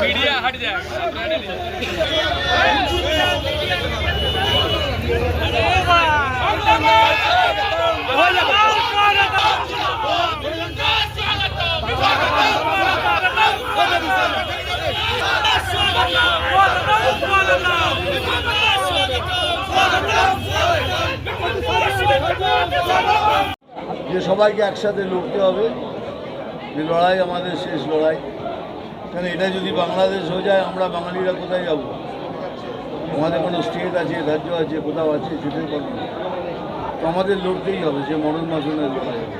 Media हट जाएगा যে সবাইকে একসাথে লড়তে হবে যে লড়াই আমাদের শেষ লড়াই কারণ এটা যদি বাংলাদেশ হয়ে যায় আমরা বাঙালিরা কোথায় যাব? আমাদের কোনো স্টেট আছে রাজ্য আছে কোথাও আছে যেতে পারব না। তো আমাদের লড়তেই হবে যে মরণ মাসনের লড়াই হবে।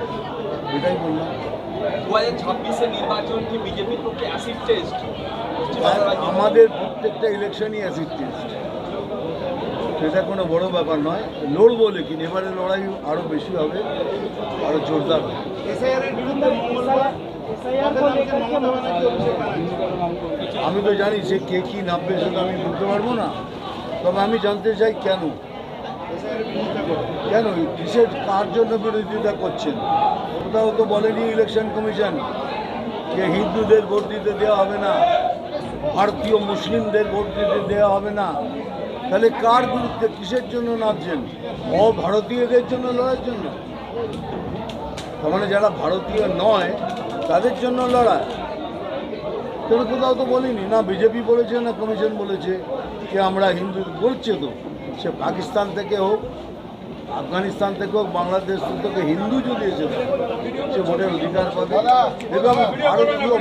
এটাই বললাম দু হাজার ছাব্বিশে নির্বাচন কি বিজেপির পক্ষে অ্যাসিড টেস্ট আমাদের প্রত্যেকটা ইলেকশনই অ্যাসিড টেস্ট সেটা কোনো বড় ব্যাপার নয়। লড়বো লেকিন এবারে লড়াই আরও বেশি হবে আরও জোরদার হবে। আমি তো জানি সে কে কী নামবে সেটা আমি বলতে পারব না। তবে আমি জানতে চাই কেন? কেন? কিসের, কার জন্য বিরোধিতা করছেন? কোথাও তো বলেনি ইলেকশন কমিশন যে হিন্দুদের ভোট দিতে দেওয়া হবে না, ভারতীয় মুসলিমদের ভোট দিতে দেওয়া হবে না। তাহলে কার বিরুদ্ধে কিসের জন্য নামছেন? অভারতীয়দের জন্য লড়ার জন্য? তার মানে যারা ভারতীয় নয় তাদের জন্য লড়াই? কেন কোথাও তো বলিনি। না বিজেপি বলেছে না কমিশন বলেছে যে আমরা হিন্দু বলছে তো। সে পাকিস্তান থেকে হোক আফগানিস্তান থেকে হোক বাংলাদেশ থেকে হিন্দু যদি এসে সে ভোটের অধিকার পাবে। এবং ভারতীয়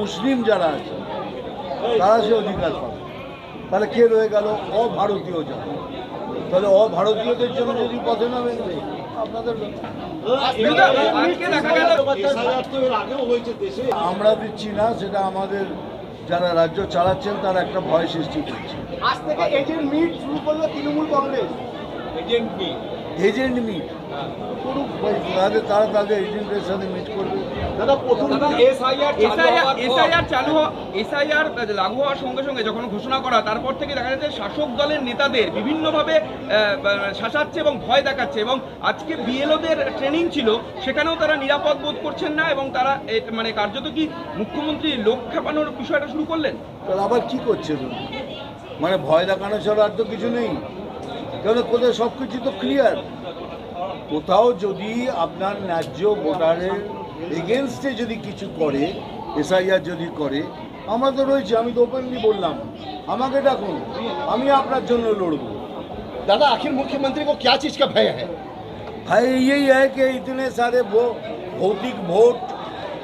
মুসলিম যারা আছে তারা সে অধিকার পাবে। তাহলে কে রয়ে গেল? অভারতীয় যারা তাহলে অভারতীয়দের জন্য যদি পথে নামেন গেল আমরা দিচ্ছি না সেটা আমাদের যারা রাজ্য চালাচ্ছেন তারা একটা ভয় সৃষ্টি করছে। আজ থেকে এজেন্ট মিট শুরু করল তৃণমূল কংগ্রেস। এজেন্ট মি এজেন্ট মিট করুক তাদের তারা তাদের এজেন্টের সাথে মিট করবে। দাদা প্রথম এসআইআর এসআইআর চালু এসআইআর লাগু হওয়ার সঙ্গে সঙ্গে যখন ঘোষণা করা তারপর থেকে দেখা যাচ্ছে শাসক দলের নেতাদের বিভিন্নভাবে শাসাচ্ছে এবং ভয় দেখাচ্ছে এবং আজকে বিএলওদের ট্রেনিং ছিল সেখানেও তারা নিরাপদ বোধ করছেন না এবং তারা এ- মানে কার্যত কি মুখ্যমন্ত্রী লোক খেপানোর বিষয়টা শুরু করলেন? তাহলে আবার কি করছে? মানে ভয় দেখানো ছাড়া আর তো কিছু নেই। কেন কোথায় সব কিছু তো ক্লিয়ার কোথাও যদি আপনার ন্যায্য ভোটারের এগেনস্টে যদি কিছু করে এসআইআর যদি করে আমরা তো রয়েছে আমি তো ওপেনলি বললাম আমাকে ডাকুন আমি আপনার জন্য লড়বো दादा आखिर मुख्यमंत्री को क्या चीज का भय है है यही है कि इतने सारे वो भौतिक वोट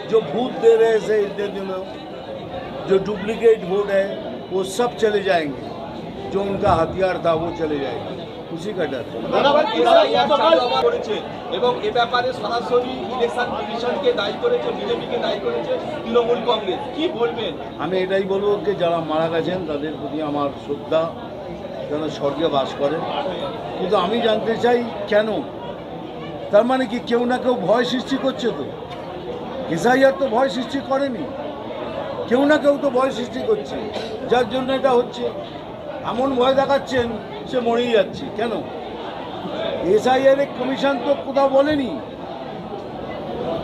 जो भूत दे रहे हैं से इतने दिनों जो डुप्लीकेट वोट है वो सब चले जाएंगे जो उनका हथियार था वो चले जाएगा খুশি কাটার। করেছে। এবং এ ব্যাপারে সরাসরি ইলেকশন কমিশনকে দায়ী করেছে বিজেপিকে দায়ী করেছে তৃণমূল কংগ্রেস। কি বলবেন? আমি এটাই বলব যে যারা মারা গেছেন তাদের প্রতি আমার শ্রদ্ধা যেন স্বর্গে বাস করে। কিন্তু আমি জানতে চাই কেন? তার মানে কি কেউ না কেউ ভয় সৃষ্টি করছে তো? এসআইআর তো ভয় সৃষ্টি করেনি। কেউ না কেউ তো ভয় সৃষ্টি করছে। যার জন্য এটা হচ্ছে। এমন ভয় দেখাচ্ছেন সে মরেই যাচ্ছে কেন? এসআইআর কমিশন তো কোথাও বলেনি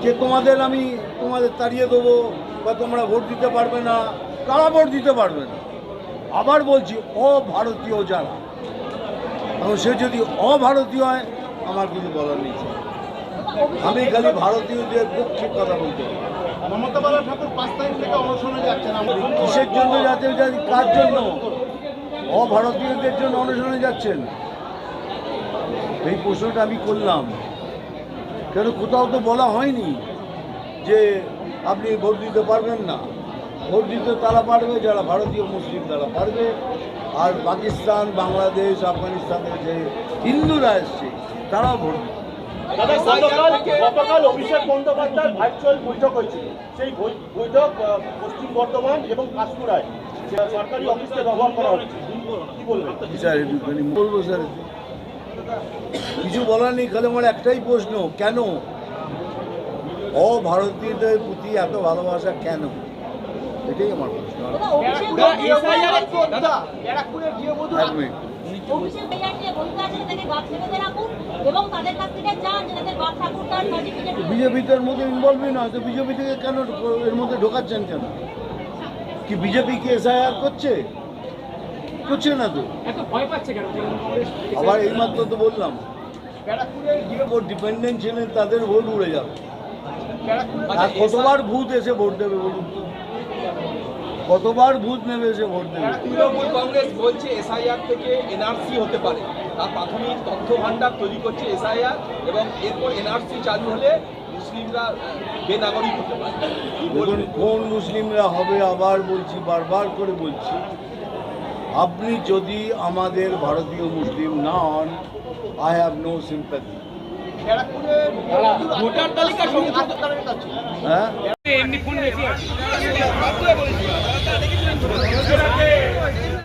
যে তোমাদের আমি তোমাদের তাড়িয়ে দেবো বা তোমরা ভোট দিতে পারবে না কারা ভোট দিতে পারবে না? আবার বলছি অভারতীয় যারা এবং সে যদি অভারতীয় হয় আমার কিছু বলার নেই আমি খালি ভারতীয়দের পক্ষে কথা বলতে পারি। মমতা বালা ঠাকুর পাঁচ তারিখ থেকে অনশনে যাচ্ছেন। আমরা কিসের জন্য যাতে যাতে কার জন্য? অভারতীয়দের জন্য অনুসরণে যাচ্ছেন। এই প্রশ্নটা আমি করলাম। কেন কোথাও তো বলা হয়নি যে আপনি ভোট দিতে পারবেন না। ভোট দিতে তারা পারবে, যারা ভারতীয় মুসলিম তারা পারবে। আর পাকিস্তান, বাংলাদেশ, আফগানিস্তানের যে হিন্দুরা এসছে, তারাও ভোট গতকাল অভিষেক বৈঠক সেই বৈঠক বর্ধমান এবং স্যার একটুখানি বলব স্যার। কিছু বলার নেই খালি আমার একটাই প্রশ্ন কেন? অভারতীয়দের প্রতি এত ভালোবাসা কেন? এটাই আমার প্রশ্ন। এক মিনিট। অফিসের মেয়ার নিয়ে আছে তাদেরকে গাছ বেঁধে রাখুন এবং তাদের কাছ থেকে চান যে তাদের বাদ ঠাকুর তার সার্টিফিকেট বিজেপি মধ্যে ইনভলভই নয় তো বিজেপি থেকে কেন এর মধ্যে ঢোকাচ্ছেন কেন? কি বিজেপি কি এসআইআর করছে? করছে না তো? আবার এইমাত্র তো বললাম ভোট ডিপেন্ডেন্ট ছিলেন তাদের ভোট উড়ে যাবে। আর কতবার ভূত এসে ভোট দেবে বলুন তো? কতবার ভূত নেবে এসে ভোট দেবে? তৃণমূল কংগ্রেস বলছে এসআইআর থেকে এনআরসি হতে পারে। তার প্রাথমিক তথ্য ভান্ডার তৈরি করছে এসআইআর এবং এরপর এনআরসি চালু হলে মুসলিমরা বেনাগরিক হতে পারে। কোন মুসলিমরা হবে আবার বলছি বারবার করে বলছি আপনি যদি আমাদের ভারতীয় মুসলিম না হন আই হ্যাভ নো সিম্প্যাথি হ্যাঁ? এমনি ফোন